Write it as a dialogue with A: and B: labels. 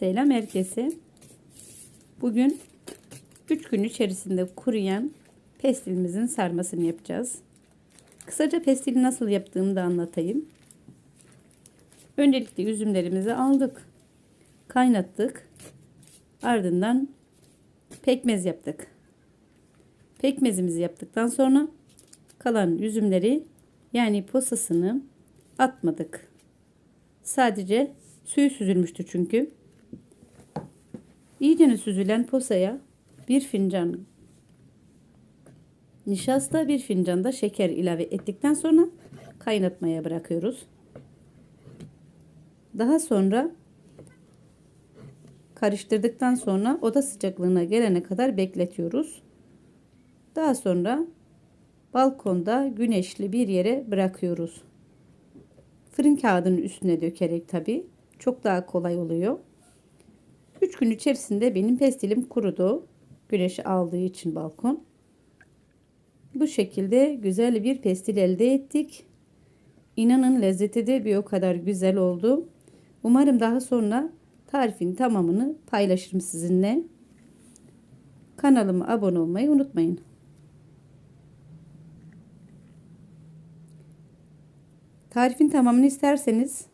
A: Selam herkese. Bugün 3 gün içerisinde kuruyan pestilimizin sarmasını yapacağız. Kısaca pestili nasıl yaptığımı da anlatayım. Öncelikle üzümlerimizi aldık. Kaynattık. Ardından pekmez yaptık. Pekmezimizi yaptıktan sonra kalan üzümleri yani posasını atmadık. Sadece suyu süzülmüştü çünkü. İyicene süzülen posaya bir fincan nişasta bir fincan da şeker ilave ettikten sonra kaynatmaya bırakıyoruz. Daha sonra karıştırdıktan sonra oda sıcaklığına gelene kadar bekletiyoruz. Daha sonra balkonda güneşli bir yere bırakıyoruz. Fırın kağıdının üstüne dökerek tabi çok daha kolay oluyor. 3 gün içerisinde benim pestilim kurudu. Güneş aldığı için balkon. Bu şekilde güzel bir pestil elde ettik. İnanın lezzeti de bir o kadar güzel oldu. Umarım daha sonra tarifin tamamını paylaşırım sizinle. Kanalıma abone olmayı unutmayın. Tarifin tamamını isterseniz